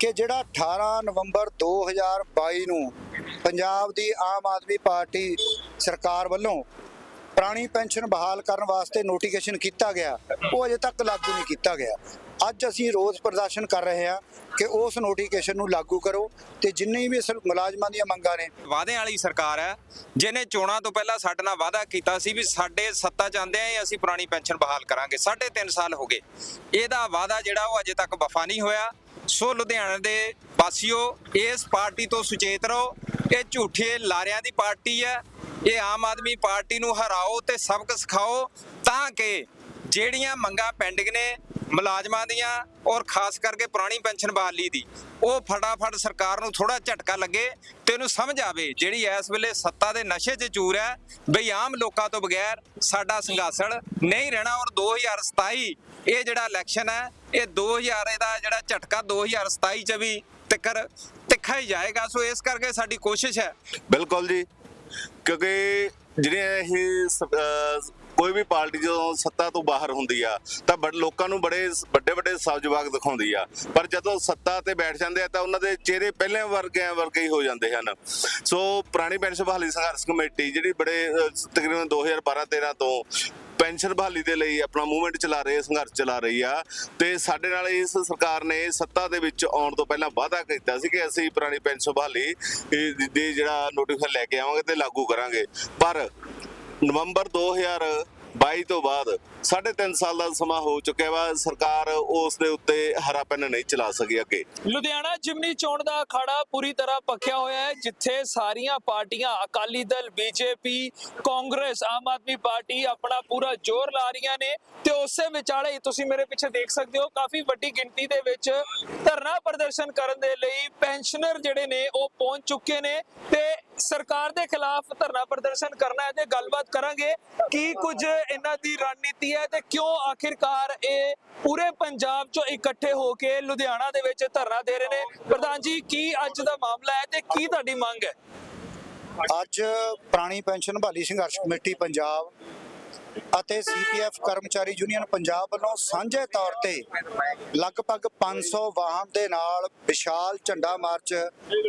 ਕਿ ਜਿਹੜਾ 18 ਨਵੰਬਰ 2022 ਨੂੰ ਪੰਜਾਬ ਦੀ ਆਮ ਆਦਮੀ ਪਾਰਟੀ ਸਰਕਾਰ ਵੱਲੋਂ ਪੁਰਾਣੀ ਪੈਨਸ਼ਨ ਬਹਾਲ ਕਰਨ ਵਾਸਤੇ ਨੋਟੀਫਿਕੇਸ਼ਨ ਕੀਤਾ ਗਿਆ, ਉਹ ਅਜੇ ਤੱਕ ਲਾਗੂ ਨਹੀਂ ਕੀਤਾ ਗਿਆ। ਅੱਜ ਅਸੀਂ ਰੋਸ ਪ੍ਰਦਰਸ਼ਨ ਕਰ ਰਹੇ ਹਾਂ ਕਿ ਉਸ ਨੋਟੀਫਿਕੇਸ਼ਨ ਨੂੰ ਲਾਗੂ ਕਰੋ ਤੇ ਜਿੰਨੇ ਵੀ ਇਸ ਮੁਲਾਜ਼ਮਾਂ ਦੀਆਂ ਮੰਗਾਂ ਨੇ। ਵਾਅਦਿਆਂ ਵਾਲੀ ਸਰਕਾਰ ਹੈ, ਜਿਹਨੇ ਚੋਣਾਂ ਤੋਂ ਪਹਿਲਾਂ ਸਾਡੇ ਨਾਲ ਵਾਅਦਾ ਕੀਤਾ ਸੀ ਵੀ ਸਾਡੇ ਸੱਤਾ ਚ ਆਉਂਦੇ ਆ ਅਸੀਂ ਪੁਰਾਣੀ ਪੈਨਸ਼ਨ ਬਹਾਲ ਕਰਾਂਗੇ। ਸਾਢੇ ਤਿੰਨ ਸਾਲ ਹੋ ਗਏ। ਇਹਦਾ ਵਾਅਦਾ ਜਿਹੜਾ ਉਹ ਅਜੇ ਤੱਕ ਵਫਾ ਨਹੀਂ ਹੋਇਆ। ਸੋ ਲੁਧਿਆਣਾ ਦੇ ਵਾਸੀਓ, ਇਸ ਪਾਰਟੀ ਤੋਂ ਸੁਚੇਤ ਰਹੋ। ਇਹ ਝੂਠੇ ਲਾਰਿਆਂ ਦੀ ਪਾਰਟੀ ਹੈ। ਇਹ ਆਮ ਆਦਮੀ ਪਾਰਟੀ ਨੂੰ ਹਰਾਓ ਤੇ ਸਬਕ ਸਿਖਾਓ ਤਾਂ ਕਿ ਜਿਹੜੀਆਂ ਮੰਗਾਂ ਪੈਂਡਿੰਗ ਨੇ ਮੁਲਾਜ਼ਮਾਂ ਦੀਆਂ ਔਰ ਖਾਸ ਕਰਕੇ ਪੁਰਾਣੀ ਪੈਨਸ਼ਨ ਬਹਾਲੀ ਦੀ, ਉਹ ਫਟਾਫਟ ਸਰਕਾਰ ਨੂੰ ਥੋੜਾ ਝਟਕਾ ਲੱਗੇ ਤੇ ਇਹਨੂੰ ਸਮਝ ਆਵੇ ਜਿਹੜੀ ਇਸ ਵੇਲੇ ਸੱਤਾ ਦੇ ਨਸ਼ੇ 'ਚ ਚੂਰ ਹੈ। ਬਈ ਆਮ ਲੋਕਾਂ ਤੋਂ ਬਗੈਰ ਸਾਡਾ ਸੰਘਾਸਣ ਨਹੀਂ ਰਹਿਣਾ ਔਰ 2027 ਇਹ ਜਿਹੜਾ ਇਲੈਕਸ਼ਨ ਹੈ, ਇਹ 2000 ਦਾ ਜਿਹੜਾ ਝਟਕਾ 2027 ਚ ਵੀ ਤਿੱਕਰ ਤਿੱਖਾ ਹੀ ਜਾਏਗਾ। ਸੋ ਇਸ ਕਰਕੇ ਸਾਡੀ ਕੋਸ਼ਿਸ਼ ਹੈ। ਬਿਲਕੁਲ ਜੀ, ਕਿਉਂਕਿ ਜਿਹੜੀਆਂ ਇਹ ਕੋਈ ਵੀ ਪਾਰਟੀ ਜਦੋਂ ਸੱਤਾ ਤੋਂ ਬਾਹਰ ਹੁੰਦੀ ਆ ਤਾਂ ਬੜ ਲੋਕਾਂ ਨੂੰ ਬੜੇ ਵੱਡੇ ਵੱਡੇ ਸਬਜਵਾਗ ਦਿਖਾਉਂਦੀ ਆ। ਪਰ ਜਦੋਂ ਸੱਤਾ ਤੇ ਬੈਠ ਜਾਂਦੇ ਆ ਤਾਂ ਉਹਨਾਂ ਦੇ ਚਿਹਰੇ ਪਹਿਲੇ ਵਰਗਿਆਂ ਵਰਗੇ ਹੀ ਹੋ ਜਾਂਦੇ ਹਨ। ਸੋ ਪੁਰਾਣੀ ਪੈਨਸ਼ਨ ਬਹਾਲੀ ਸੰਘਰਸ਼ ਕਮੇਟੀ ਜਿਹੜੀ ਬੜੇ ਅਹ, ਤਕਰੀਬਨ 2012 13 ਤੋਂ ਪੈਨਸ਼ਨ ਬਹਾਲੀ ਦੇ ਲਈ ਆਪਣਾ ਮੂਵਮੈਂਟ ਚਲਾ ਰਹੀ ਹੈ ਸੰਘਰਸ਼ ਚਲਾ ਰਹੀ ਆ। ਤੇ ਸਾਡੇ ਨਾਲ ਇਸ ਸਰਕਾਰ ਨੇ ਸੱਤਾ ਦੇ ਵਿੱਚ ਆਉਣ ਤੋਂ ਪਹਿਲਾਂ ਵਾਅਦਾ ਕੀਤਾ ਸੀ ਕਿ ਅਸੀਂ ਪੁਰਾਣੀ ਪੈਨਸ਼ਨ ਬਹਾਲੀ ਇਹ ਦੇ ਜਿਹੜਾ ਨੋਟੀਫਿਕੇਸ਼ਨ ਲੈ ਕੇ ਆਵਾਂਗੇ ਤੇ ਲਾਗੂ ਕਰਾਂਗੇ। ਪਰ ਨਵੰਬਰ 2022 ਤੋਂ ਬਾਅਦ ਸਾਢੇ ਤਿੰਨ ਸਾਲ ਦਾ ਸਮਾਂ ਹੋ ਚੁੱਕਿਆ ਵਾ। ਸਰਕਾਰ ਉਸ ਦੇ ਉੱਤੇ ਹਰਾ ਪੈਨ ਨਹੀਂ ਚਲਾ ਸਕੀ ਅੱਗੇ। ਲੁਧਿਆਣਾ ਜਿਮਨੀ ਚੋਣ ਦਾ ਅਖਾੜਾ ਪੂਰੀ ਤਰ੍ਹਾਂ ਪੱਕਿਆ ਹੋਇਆ ਹੈ, ਜਿੱਥੇ ਸਾਰੀਆਂ ਪਾਰਟੀਆਂ, ਅਕਾਲੀ ਦਲ, ਬੀਜੇਪੀ, ਕਾਂਗਰਸ, ਆਮ ਆਦਮੀ ਪਾਰਟੀ ਆਪਣਾ ਪੂਰਾ ਜ਼ੋਰ ਲਾ ਰਹੀਆਂ ਨੇ ਤੇ ਉਸੇ ਵਿਚਾਲੇ ਤੁਸੀਂ ਮੇਰੇ ਪਿੱਛੇ ਦੇਖ ਸਕਦੇ ਹੋ, ਕਾਫੀ ਵੱਡੀ ਗਿਣਤੀ ਦੇ ਵਿੱਚ ਧਰਨਾ ਪ੍ਰਦਰਸ਼ਨ ਕਰਨ ਦੇ ਲਈ ਪੈਨਸ਼ਨਰ ਜਿਹੜੇ ਨੇ ਉਹ ਪਹੁੰਚ ਚੁੱਕੇ ਨੇ ਤੇ ਸਰਕਾਰ ਦੇ ਖਿਲਾਫ ਧਰਨਾ ਪ੍ਰਦਰਸ਼ਨ ਕਰਨਾ ਹੈ ਤੇ ਗੱਲਬਾਤ ਕਰਾਂਗੇ ਕੀ ਕੁਝ ਇਹਨਾਂ ਦੀ ਰਣਨੀਤੀ ਹੈ ਤੇ ਕਿਉਂ ਆਖਿਰਕਾਰ ਇਹ ਪੂਰੇ ਪੰਜਾਬ ਚੋਂ ਇਕੱਠੇ ਹੋ ਕੇ ਲੁਧਿਆਣਾ ਦੇ ਵਿੱਚ ਧਰਨਾ ਦੇ ਰਹੇ ਨੇ। ਪ੍ਰਧਾਨ ਜੀ, ਕੀ ਅੱਜ ਦਾ ਮਾਮਲਾ ਹੈ ਤੇ ਕੀ ਤੁਹਾਡੀ ਮੰਗ ਹੈ? ਅੱਜ ਪੁਰਾਣੀ ਪੈਨਸ਼ਨ ਬਹਾਲੀ ਸੰਘਰਸ਼ ਕਮੇਟੀ ਪੰਜਾਬ ਅਤੇ ਸੀਪੀਐਫ ਕਰਮਚਾਰੀ ਯੂਨੀਅਨ ਪੰਜਾਬ ਵੱਲੋਂ ਸਾਂਝੇ ਤੌਰ ਤੇ ਲਗਭਗ 500 ਵਾਹਨ ਦੇ ਨਾਲ ਵਿਸ਼ਾਲ ਝੰਡਾ ਮਾਰਚ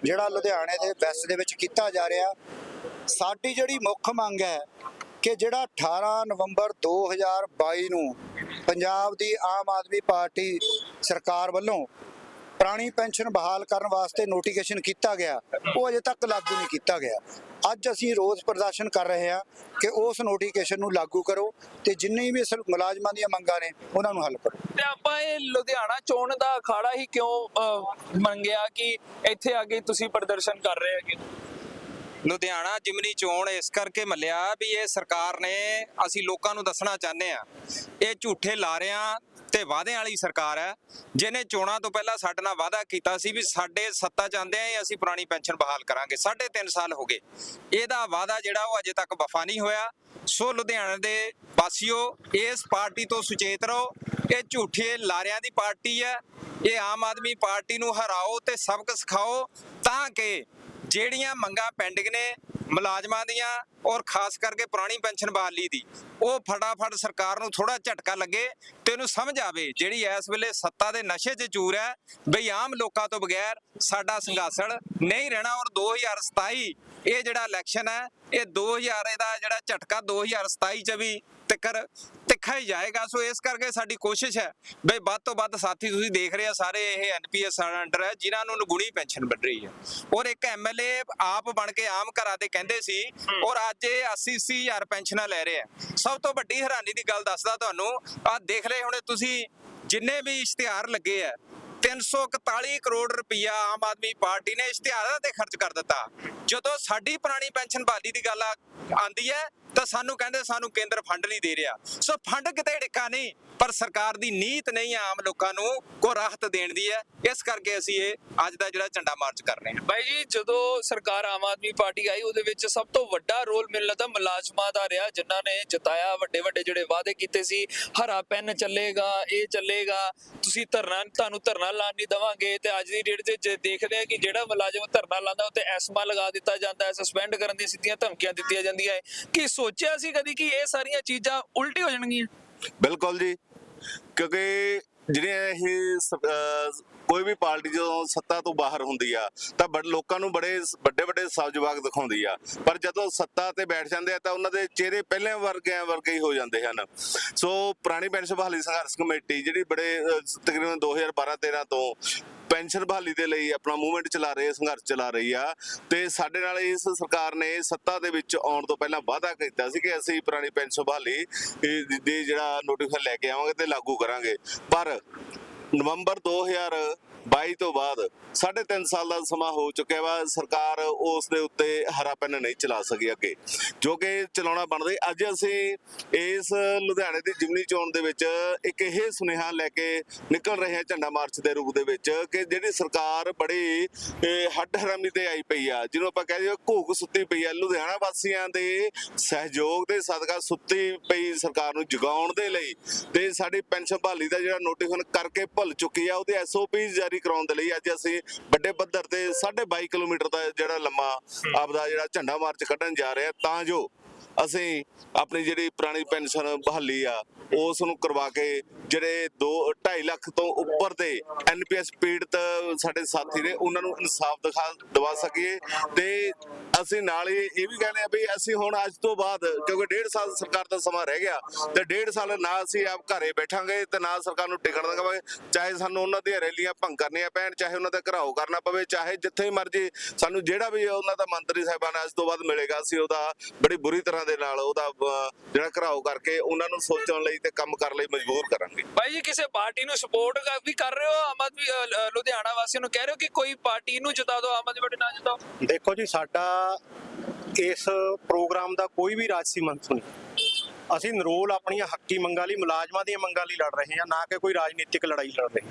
ਜਿਹੜਾ ਲੁਧਿਆਣੇ ਦੇ ਵੈਸਟ ਦੇ ਵਿੱਚ ਕੀਤਾ ਜਾ ਰਿਹਾ। ਸਾਡੀ ਜਿਹੜੀ ਮੁੱਖ ਮੰਗ ਹੈ ਕਿ ਜਿਹੜਾ 18 ਨਵੰਬਰ 2022 ਨੂੰ ਪੰਜਾਬ ਦੀ ਆਮ ਆਦਮੀ ਪਾਰਟੀ ਸਰਕਾਰ ਵੱਲੋਂ ਪੁਰਾਣੀ ਪੈਨਸ਼ਨ ਬਹਾਲ ਕਰਨ ਵਾਸਤੇ ਨੋਟੀਫਿਕੇਸ਼ਨ ਕੀਤਾ ਗਿਆ ਉਹ ਅਜੇ ਤੱਕ ਲਾਗੂ ਨਹੀਂ ਕੀਤਾ ਗਿਆ। ਅੱਜ ਅਸੀਂ ਰੋਸ ਪ੍ਰਦਰਸ਼ਨ ਕਰ ਰਹੇ ਹਾਂ ਕਿ ਉਸ ਨੋਟੀਫਿਕੇਸ਼ਨ ਨੂੰ ਲਾਗੂ ਕਰੋ ਤੇ ਜਿੰਨੇ ਵੀ ਇਸ ਮੁਲਾਜ਼ਮਾਂ ਦੀਆਂ ਮੰਗਾਂ ਨੇ ਉਹਨਾਂ ਨੂੰ ਹੱਲ ਕਰੋ। ਤੇ ਆਪਾਂ ਇਹ ਲੁਧਿਆਣਾ ਚੋਣ ਦਾ ਅਖਾੜਾ ਹੀ ਕਿਉਂ ਮੰਗਿਆ ਕਿ ਇੱਥੇ ਆ ਕੇ ਤੁਸੀਂ ਪ੍ਰਦਰਸ਼ਨ ਕਰ ਰਹੇ ਹੈਗੇ? ਲੁਧਿਆਣਾ ਜਿਮਨੀ ਚੋਣ ਇਸ ਕਰਕੇ ਮੱਲਿਆ ਵੀ ਇਹ ਸਰਕਾਰ ਨੇ ਅਸੀਂ ਲੋਕਾਂ ਨੂੰ ਦੱਸਣਾ ਚਾਹੁੰਦੇ ਆ ਇਹ ਝੂਠੇ ਲਾਰਿਆਂ ਤੇ ਵਾਅਦਿਆਂ ਵਾਲੀ ਸਰਕਾਰ ਹੈ, ਜਿਹਨੇ ਚੋਣਾਂ ਤੋਂ ਪਹਿਲਾਂ ਸਾਡੇ ਨਾਲ ਵਾਅਦਾ ਕੀਤਾ ਸੀ ਵੀ ਸਾਡੇ ਸੱਤਾ ਚ ਆਉਂਦੇ ਆ ਅਸੀਂ ਪੁਰਾਣੀ ਪੈਨਸ਼ਨ ਬਹਾਲ ਕਰਾਂਗੇ। ਸਾਢੇ ਤਿੰਨ ਸਾਲ ਹੋ ਗਏ। ਇਹਦਾ ਵਾਅਦਾ ਜਿਹੜਾ ਉਹ ਅਜੇ ਤੱਕ ਵਫਾ ਨਹੀਂ ਹੋਇਆ। ਸੋ ਲੁਧਿਆਣਾ ਦੇ ਵਾਸੀਓ, ਇਸ ਪਾਰਟੀ ਤੋਂ ਸੁਚੇਤ ਰਹੋ। ਇਹ ਝੂਠੇ ਲਾਰਿਆਂ ਦੀ ਪਾਰਟੀ ਹੈ। ਇਹ ਆਮ ਆਦਮੀ ਪਾਰਟੀ ਨੂੰ ਹਰਾਓ ਤੇ ਸਬਕ ਸਿਖਾਓ ਤਾਂ ਕਿ ਜਿਹੜੀਆਂ ਮੰਗਾਂ ਪੈਂਡਿੰਗ ਨੇ ਮੁਲਾਜ਼ਮਾਂ ਦੀਆਂ ਔਰ ਖਾਸ ਕਰਕੇ ਪੁਰਾਣੀ ਪੈਨਸ਼ਨ ਬਹਾਲੀ ਦੀ, ਉਹ ਫਟਾਫਟ ਸਰਕਾਰ ਨੂੰ ਥੋੜਾ ਝਟਕਾ ਲੱਗੇ ਤੇ ਇਹਨੂੰ ਸਮਝ ਆਵੇ ਜਿਹੜੀ ਇਸ ਵੇਲੇ ਸੱਤਾ ਦੇ ਨਸ਼ੇ 'ਚ ਚੂਰ ਹੈ, ਬਈ ਆਮ ਲੋਕਾਂ ਤੋਂ ਬਗੈਰ ਸਾਡਾ ਸੰਘਾਸਣ ਨਹੀਂ ਰਹਿਣਾ ਔਰ 2027 ਇਹ ਜਿਹੜਾ ਇਲੈਕਸ਼ਨ ਹੈ, ਇਹ 2000 ਦਾ ਜਿਹੜਾ ਝਟਕਾ 2027 ਚ ਵੀ ਤਿੱਕਰ ਤਿੱਖਾ ਹੀ ਜਾਏਗਾ। ਸੋ ਇਸ ਕਰਕੇ ਸਾਡੀ ਕੋਸ਼ਿਸ਼ ਹੈ ਬਈ ਵੱਧ ਤੋਂ ਵੱਧ ਸਾਥੀ ਤੁਸੀਂ ਦੇਖ ਰਹੇ ਆ ਸਾਰੇ ਇਹ ਐਨਪੀਐਸ ਅੰਡਰ ਹੈ ਜਿਨ੍ਹਾਂ ਨੂੰ ਨਗੁਣੀ ਪੈਨਸ਼ਨ ਵੱਧ ਰਹੀ ਹੈ। ਔਰ ਇੱਕ ਐਮਐਲਏ ਆਪ ਬਣ ਕੇ ਆਮ ਘਰਾਂ ਦੇ ਕਹਿੰਦੇ ਸੀ ਔਰ ਅੱਜ ਇਹ 80 80 ਹਜ਼ਾਰ ਪੈਨਸ਼ਨਾਂ ਲੈ ਰਹੇ ਆ। ਸਭ ਤੋਂ ਵੱਡੀ ਹੈਰਾਨੀ ਦੀ ਗੱਲ ਦੱਸਦਾ ਤੁਹਾਨੂੰ ਆ ਦੇਖ ਰਹੇ ਹੋਣੇ ਤੁਸੀਂ ਜਿੰਨੇ ਵੀ ਇਸ਼ਤਿਹਾਰ ਲੱਗੇ ਆ 341 ਕਰੋੜ ਰੁਪਈਆ ਆਮ ਆਦਮੀ ਪਾਰਟੀ ਨੇ ਇਸ਼ਤਿਹਾਰਾਂ ਤੇ ਖਰਚ ਕਰ ਦਿੱਤਾ। ਜਦੋਂ ਸਾਡੀ ਪੁਰਾਣੀ ਪੈਨਸ਼ਨ ਬਹਾਲੀ ਦੀ ਗੱਲ ਆਂਦੀ ਹੈ ਤਾਂ ਸਾਨੂੰ ਕਹਿੰਦੇ ਸਾਨੂੰ ਕੇਂਦਰ ਫੰਡ ਨਹੀਂ ਦੇ ਰਿਹਾ। ਸੋ ਫੰਡ ਕਿਤੇ ਡਿੱਕਾ ਨਹੀਂ, ਪਰ ਸਰਕਾਰ ਦੀ ਨੀਤ ਨਹੀਂ ਆਮ ਲੋਕਾਂ ਨੂੰ ਕੋ ਰਾਹਤ ਦੇਣ ਦੀ ਹੈ। ਇਸ ਕਰਕੇ ਅਸੀਂ ਇਹ ਅੱਜ ਦਾ ਜਿਹੜਾ ਝੰਡਾ ਮਾਰਚ ਕਰ ਰਹੇ ਹਾਂ। ਬਾਈ ਜੀ, ਜਦੋਂ ਸਰਕਾਰ ਆਮ ਆਦਮੀ ਪਾਰਟੀ ਆਈ, ਉਹਦੇ ਵਿੱਚ ਸਭ ਤੋਂ ਵੱਡਾ ਰੋਲ ਮਿਲਣਾ ਤਾਂ ਮੁਲਾਜ਼ਮਾਂ ਦਾ ਰਿਹਾ, ਜਿਨ੍ਹਾਂ ਨੇ ਜਿਤਾਇਆ। ਵੱਡੇ ਵੱਡੇ ਜਿਹੜੇ ਵਾਅਦੇ ਕੀਤੇ ਸੀ, ਹਰਾ ਪੈਨ ਚੱਲੇਗਾ, ਇਹ ਚੱਲੇਗਾ, ਤੁਸੀਂ ਧਰਨਾ, ਤੁਹਾਨੂੰ ਧਰਨਾ ਲਾਣ ਨਹੀਂ ਦਵਾਂਗੇ, ਤੇ ਅੱਜ ਦੀ ਡੇਟ 'ਚ ਦੇਖਦੇ ਆ ਕਿ ਜਿਹੜਾ ਮੁਲਾਜ਼ਮ ਧਰਨਾ ਲਾਉਂਦਾ ਉੱਤੇ ਐਸਮਾ ਲਗਾ ਦਿੱਤਾ ਜਾਂਦਾ ਹੈ ਸਸਪੈਂਡ ਕਰਨ ਦੀਆਂ ਸਿੱਧੀਆਂ ਧਮਕੀਆਂ ਦਿੱਤੀਆਂ ਜਾਂਦੀਆਂ ਹੈ। ਕੀ ਸੋਚਿਆ ਸੀ ਕਦੀ ਕਿ ਇਹ ਸਾਰੀਆਂ ਚੀਜ਼ਾਂ ਉਲਟੀ ਹੋ ਜਾਣਗੀਆਂ? ਬਿਲਕੁਲ ਜੀ। ਕਿਉਂਕਿ ਜਿਹੜੀਆਂ ਇਹ ਕੋਈ ਵੀ ਪਾਰਟੀ ਜਦੋਂ ਸੱਤਾ ਤੋਂ ਬਾਹਰ ਹੁੰਦੀ ਆ ਤਾਂ ਬੜ ਲੋਕਾਂ ਨੂੰ ਬੜੇ ਵੱਡੇ ਵੱਡੇ ਸਬਜਵਾਗ ਦਿਖਾਉਂਦੀ ਆ। ਪਰ ਜਦੋਂ ਸੱਤਾ ਤੇ ਬੈਠ ਜਾਂਦੇ ਆ ਤਾਂ ਉਹਨਾਂ ਦੇ ਚਿਹਰੇ ਪਹਿਲਾਂ ਵਰਗਿਆਂ ਵਰਗੇ ਹੀ ਹੋ ਜਾਂਦੇ ਹਨ। ਸੋ ਪੁਰਾਣੀ ਪੈਨਸ਼ਨ ਬਹਾਲੀ ਸੰਘਰਸ਼ ਕਮੇਟੀ ਜਿਹੜੀ ਬੜੇ ਅਹ, ਤਕਰੀਬਨ 2012-13 ਤੋਂ ਪੈਨਸ਼ਨ ਬਹਾਲੀ ਦੇ ਲਈ ਆਪਣਾ ਮੂਵਮੈਂਟ ਚਲਾ ਰਹੀ ਹੈ ਸੰਘਰਸ਼ ਚਲਾ ਰਹੀ ਆ। ਤੇ ਸਾਡੇ ਨਾਲ ਇਸ ਸਰਕਾਰ ਨੇ ਸੱਤਾ ਦੇ ਵਿੱਚ ਆਉਣ ਤੋਂ ਪਹਿਲਾਂ ਵਾਅਦਾ ਕੀਤਾ ਸੀ ਕਿ ਅਸੀਂ ਪੁਰਾਣੀ ਪੈਨਸ਼ਨ ਬਹਾਲੀ, ਇਹ ਦੇ ਜਿਹੜਾ ਨੋਟੀਫਿਕੇਸ਼ਨ ਲੈ ਕੇ ਆਵਾਂਗੇ ਤੇ ਲਾਗੂ ਕਰਾਂਗੇ। ਪਰ ਨਵੰਬਰ 2022 ਤੋਂ ਬਾਅਦ ਸਾਢੇ ਤਿੰਨ ਸਾਲ ਦਾ ਸਮਾਂ ਹੋ ਚੁੱਕਿਆ ਵਾ। ਸਰਕਾਰ ਉਸ ਦੇ ਉੱਤੇ ਹਰਾ ਪੈਨ ਨਹੀਂ ਚਲਾ ਸਕੀ ਅੱਗੇ ਜੋ ਕਿ ਚਲਾਉਣਾ ਬਣਦਾ। ਅੱਜ ਅਸੀਂ ਇਸ ਲੁਧਿਆਣੇ ਦੀ ਜਿਮਨੀ ਚੋਣ ਦੇ ਵਿੱਚ ਇੱਕ ਇਹ ਸੁਨੇਹਾ ਲੈ ਕੇ ਨਿਕਲ ਰਹੇ ਹਾਂ ਝੰਡਾ ਮਾਰਚ ਦੇ ਰੂਪ ਦੇ ਵਿੱਚ ਕਿ ਜਿਹੜੀ ਸਰਕਾਰ ਬੜੀ ਇਹ, ਹੱਡ ਹਰਾਮੀ ਤੇ ਆਈ ਪਈ ਆ ਜਿਹਨੂੰ ਆਪਾਂ ਕਹਿ ਦਈਏ ਘੂਕ ਸੁੱਤੀ ਪਈ ਆ। ਲੁਧਿਆਣਾ ਵਾਸੀਆਂ ਦੇ ਸਹਿਯੋਗ ਦੇ ਸਦਕਾ ਸੁੱਤੀ ਪਈ ਸਰਕਾਰ ਨੂੰ ਜਗਾਉਣ ਦੇ ਲਈ ਤੇ ਸਾਡੀ ਪੈਨਸ਼ਨ ਬਹਾਲੀ ਦਾ ਜਿਹੜਾ ਨੋਟੀਫਿਕੇਸ਼ਨ ਕਰਕੇ ਭੁੱਲ ਚੁੱਕੀ ਆ ਉਹਦੇ ਐਸਓਪੀ ਜਾਰੀ ਕਰਾਉਣ ਦੇ ਲਈ ਅੱਜ ਅਸੀਂ ਵੱਡੇ ਪੱਧਰ ਤੇ 22.5 ਕਿਲੋਮੀਟਰ ਦਾ ਜਿਹੜਾ ਲੰਮਾ ਆਪਦਾ ਜਿਹੜਾ ਝੰਡਾ ਮਾਰਚ ਕੱਢਣ ਜਾ ਰਹੇ ਆ ਤਾਂ ਜੋ ਅਸੀਂ ਆਪਣੀ ਜਿਹੜੀ ਪੁਰਾਣੀ ਪੈਨਸ਼ਨ ਬਹਾਲੀ ਆ ਉਸ ਨੂੰ ਕਰਵਾ ਕੇ ਜਿਹੜੇ 2 2.5 ਲੱਖ ਤੋਂ ਉੱਪਰ ਦੇ ਐਨਪੀਐਸ ਪੀੜਤ ਸਾਡੇ ਸਾਥੀ ਨੇ, ਉਹਨਾਂ ਨੂੰ ਇਨਸਾਫ ਦਿਖਾ, ਦਵਾ ਸਕੀਏ। ਤੇ ਅਸੀਂ ਨਾਲ ਹੀ ਇਹ ਵੀ ਕਹਿੰਦੇ ਆ ਵੀ ਅਸੀਂ ਹੁਣ ਅੱਜ ਤੋਂ ਬਾਅਦ, ਕਿਉਂਕਿ ਡੇਢ ਸਾਲ ਸਰਕਾਰ ਦਾ ਸਮਾਂ ਰਹਿ ਗਿਆ, ਤੇ ਡੇਢ ਸਾਲ ਨਾ ਅਸੀਂ ਆਪ ਘਰੇ ਬੈਠਾਂਗੇ ਤੇ ਨਾ ਸਰਕਾਰ ਨੂੰ ਟਿਕਣ ਦੇਵਾਂਗੇ। ਚਾਹੇ ਸਾਨੂੰ ਉਹਨਾਂ ਦੀਆਂ ਰੈਲੀਆਂ ਭੰਗ ਕਰਨੀਆਂ ਪੈਣ, ਚਾਹੇ ਉਹਨਾਂ ਦਾ ਘਰਾਓ ਕਰਨਾ ਪਵੇ, ਚਾਹੇ ਜਿੱਥੇ ਮਰਜ਼ੀ ਸਾਨੂੰ ਜਿਹੜਾ ਵੀ ਉਹਨਾਂ ਦਾ ਮੰਤਰੀ ਸਾਹਿਬਾਨ ਅੱਜ ਤੋਂ ਬਾਅਦ ਮਿਲੇਗਾ, ਅਸੀਂ ਉਹਦਾ ਬੜੀ ਬੁਰੀ ਤਰ੍ਹਾਂ ਦੇ ਨਾਲ ਉਹਦਾ ਜਿਹੜਾ ਘਰਾਓ ਕਰਕੇ ਉਹਨਾਂ ਨੂੰ ਸੋਚਣ ਲਈ ਤੇ ਕੰਮ ਕਰਨ ਲਈ ਮਜਬੂਰ ਕਰਾਂਗੇ। ਭਾਈ ਜੀ ਕਿਸੇ ਪਾਰਟੀ ਨੂੰ ਸਪੋਰਟ ਵੀ ਕਰ ਰਹੇ ਹੋ? ਆਮ ਆਦਮੀ ਲੁਧਿਆਣਾ ਵਾਸੀਆਂ ਨੂੰ ਕਹਿ ਰਹੇ ਹੋ ਕਿ ਕੋਈ ਪਾਰਟੀ ਨੂੰ ਜਿਤਾ ਦਿਓ ਆਮ ਆਦਮੀ ਪਾਰਟੀ ਨਾ ਜਿਤਾਓ? ਦੇਖੋ ਜੀ ਸਾਡਾ ਇਸ ਪ੍ਰੋਗਰਾਮ ਦਾ ਕੋਈ ਵੀ ਰਾਜਸੀ ਮੰਤਵ ਨਹੀਂ। ਅਸੀਂ ਨਰੋਲ ਆਪਣੀਆਂ ਹੱਕੀ ਮੰਗਾਂ ਲਈ, ਮੁਲਾਜ਼ਮਾਂ ਦੀਆਂ ਮੰਗਾਂ ਲਈ ਲੜ ਰਹੇ ਹਾਂ, ਨਾ ਕਿ ਕੋਈ ਰਾਜਨੀਤਿਕ ਲੜਾਈ ਲੜ ਰਹੇ।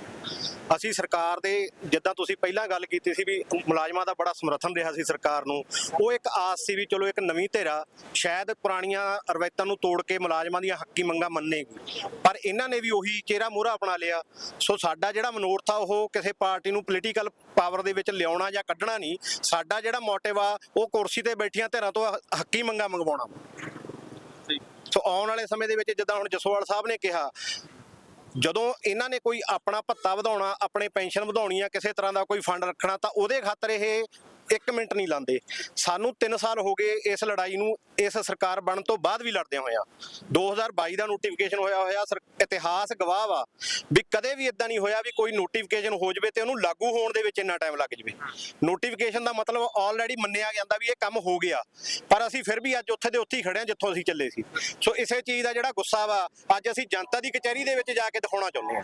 ਅਸੀਂ ਸਰਕਾਰ ਦੇ, ਜਿੱਦਾਂ ਤੁਸੀਂ ਪਹਿਲਾਂ ਗੱਲ ਕੀਤੀ ਸੀ ਵੀ ਮੁਲਾਜ਼ਮਾਂ ਦਾ ਬੜਾ ਸਮਰਥਨ ਰਿਹਾ ਸੀ ਸਰਕਾਰ ਨੂੰ, ਉਹ ਇੱਕ ਆਸ ਸੀ ਵੀ ਚਲੋ ਇੱਕ ਨਵੀਂ ਧਿਰਾ ਸ਼ਾਇਦ ਪੁਰਾਣੀਆਂ ਰਵਾਇਤਾਂ ਨੂੰ ਤੋੜ ਕੇ ਮੁਲਾਜ਼ਮਾਂ ਦੀਆਂ ਹੱਕੀ ਮੰਗਾਂ ਮੰਨੇਗੀ। ਪਰ ਇਹਨਾਂ ਨੇ ਵੀ ਉਹੀ ਚਿਹਰਾ ਮੂਹਰਾ ਅਪਣਾ ਲਿਆ। ਸੋ ਸਾਡਾ ਜਿਹੜਾ ਮਨੋਰਥ ਆ, ਉਹ ਕਿਸੇ ਪਾਰਟੀ ਨੂੰ ਪੋਲੀਟੀਕਲ ਪਾਵਰ ਦੇ ਵਿੱਚ ਲਿਆਉਣਾ ਜਾਂ ਕੱਢਣਾ ਨਹੀਂ, ਸਾਡਾ ਜਿਹੜਾ ਮੋਟਿਵ ਆ, ਉਹ ਕੁਰਸੀ ਤੇ ਬੈਠੀਆਂ ਧਿਰਾਂ ਤੋਂ ਹੱਕੀ ਮੰਗਾਂ ਮੰਗਵਾਉਣਾ। ਸੋ ਆਉਣ ਵਾਲੇ ਸਮੇਂ ਦੇ ਵਿੱਚ ਜਿੱਦਾਂ ਹੁਣ ਜਸੋਵਾਲ ਸਾਹਿਬ ਨੇ ਕਿਹਾ, ਜਦੋਂ ਇਹਨਾਂ ਨੇ ਕੋਈ ਆਪਣਾ ਭੱਤਾ ਵਧਾਉਣਾ, ਆਪਣੇ ਪੈਨਸ਼ਨ ਵਧਾਉਣੀ ਆ, ਕਿਸੇ ਤਰ੍ਹਾਂ ਦਾ ਕੋਈ ਫੰਡ ਰੱਖਣਾ, ਤਾਂ ਉਹਦੇ ਖਾਤਰ ਇਹ 1 ਮਿੰਟ ਨਹੀਂ ਲਾਉਂਦੇ ਸਾਨੂੰ 3 ਸਾਲ ਹੋ ਗਏ ਇਸ ਲੜਾਈ ਨੂੰ, ਇਸ ਸਰਕਾਰ ਬਣਨ ਤੋਂ ਬਾਅਦ ਵੀ ਲੜਦੇ ਹੋਇਆ। 2022 ਦਾ ਨੋਟੀਫਿਕੇਸ਼ਨ ਹੋਇਆ ਹੋਇਆ, ਸਰ- ਇਤਿਹਾਸ ਗਵਾਹ ਵਾ ਵੀ ਕਦੇ ਵੀ ਇਦਾਂ ਨਹੀਂ ਹੋਇਆ ਵੀ ਕੋਈ ਨੋਟੀਫਿਕੇਸ਼ਨ ਹੋ ਜਵੇ ਤੇ ਉਹਨੂੰ ਲਾਗੂ ਹੋਣ ਦੇ ਵਿੱਚ ਇੰਨਾ ਟਾਈਮ ਲੱਗ ਜਵੇ। ਨੋਟੀਫਿਕੇਸ਼ਨ ਦਾ ਮਤਲਬ ਆਲਰੇਡੀ ਮੰਨਿਆ ਜਾਂਦਾ ਵੀ ਇਹ ਕੰਮ ਹੋ ਗਿਆ, ਪਰ ਅਸੀਂ ਫਿਰ ਵੀ ਅੱਜ ਉੱਥੇ ਦੇ ਉੱਥੇ ਹੀ ਖੜੇ ਹਾਂ ਜਿੱਥੋਂ ਅਸੀਂ ਚੱਲੇ ਸੀ। ਸੋ ਇਸੇ ਚੀਜ਼ ਦਾ ਜਿਹੜਾ ਗੁੱਸਾ ਵਾ, ਅੱਜ ਅਸੀਂ ਜਨਤਾ ਦੀ ਕਚਹਿਰੀ ਦੇ ਵਿੱਚ ਜਾ ਕੇ ਦਿਖਾਉਣਾ ਚਾਹੁੰਦੇ ਹਾਂ।